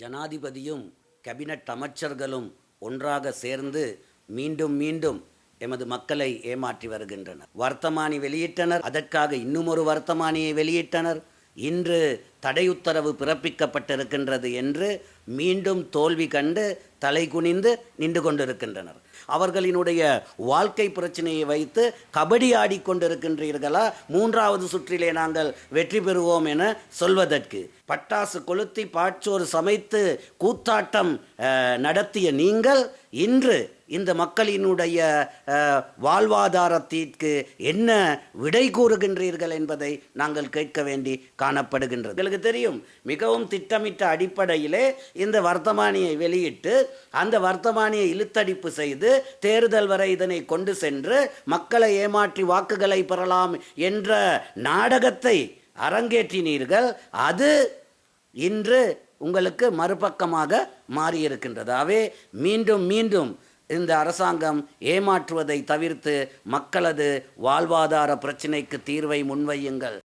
ஜனாதிபதியும் cabinet அமைச்சர்களும் ஒன்றாக சேர்ந்து மீண்டும் மீண்டும் எமது மக்களை ஏமாற்றி வருகின்றனர். வர்த்தமானி வெளியிட்டனர். அதற்காக இன்னும் ஒரு வர்த்தமானியை வெளியிட்டனர். இன்று தடையுத்தரவு பிறப்பிக்கப்பட்டிருக்கின்றது என்று மீண்டும் தோல்வி கண்டு தலைகுனிந்து நின்று கொண்டிருக்கின்றனர். அவர்களினுடைய வாழ்க்கை பிரச்சனையை வைத்து கபடி ஆடிக்கொண்டிருக்கின்றீர்களா மூன்றாவது சுற்றிலே நாங்கள் வெற்றி பெறுவோம் என சொல்வதற்கு. பட்டாசு கொளுத்தி பாச்சோறு சமைத்து கூத்தாட்டம் நடத்திய நீங்கள் இன்று இந்த மக்களினுடைய வாழ்வாதாரத்திற்கு என்ன விடை கூறுகின்றீர்கள் என்பதை நாங்கள் கேட்க வேண்டி காணப்படுகின்றது. எங்களுக்கு தெரியும் மிகவும் திட்டமிட்ட அடிப்படையிலே இந்த வர்த்தமானியை வெளியிட்டு அந்த வர்த்தமானியை இழுத்தடிப்பு செய்து தேர்தல் வரை இதனை கொண்டு சென்று மக்களை ஏமாற்றி வாக்குகளை பெறலாம் என்ற நாடகத்தை அரங்கேற்றினீர்கள். அது இன்று உங்களுக்கு மறுபக்கமாக மாறியிருக்கின்றதாவே மீண்டும் மீண்டும் இந்த அரசாங்கம் ஏமாற்றுவதை தவிர்த்து மக்களது வாழ்வாதார பிரச்சினைக்கு தீர்வை முன்வையுங்கள்.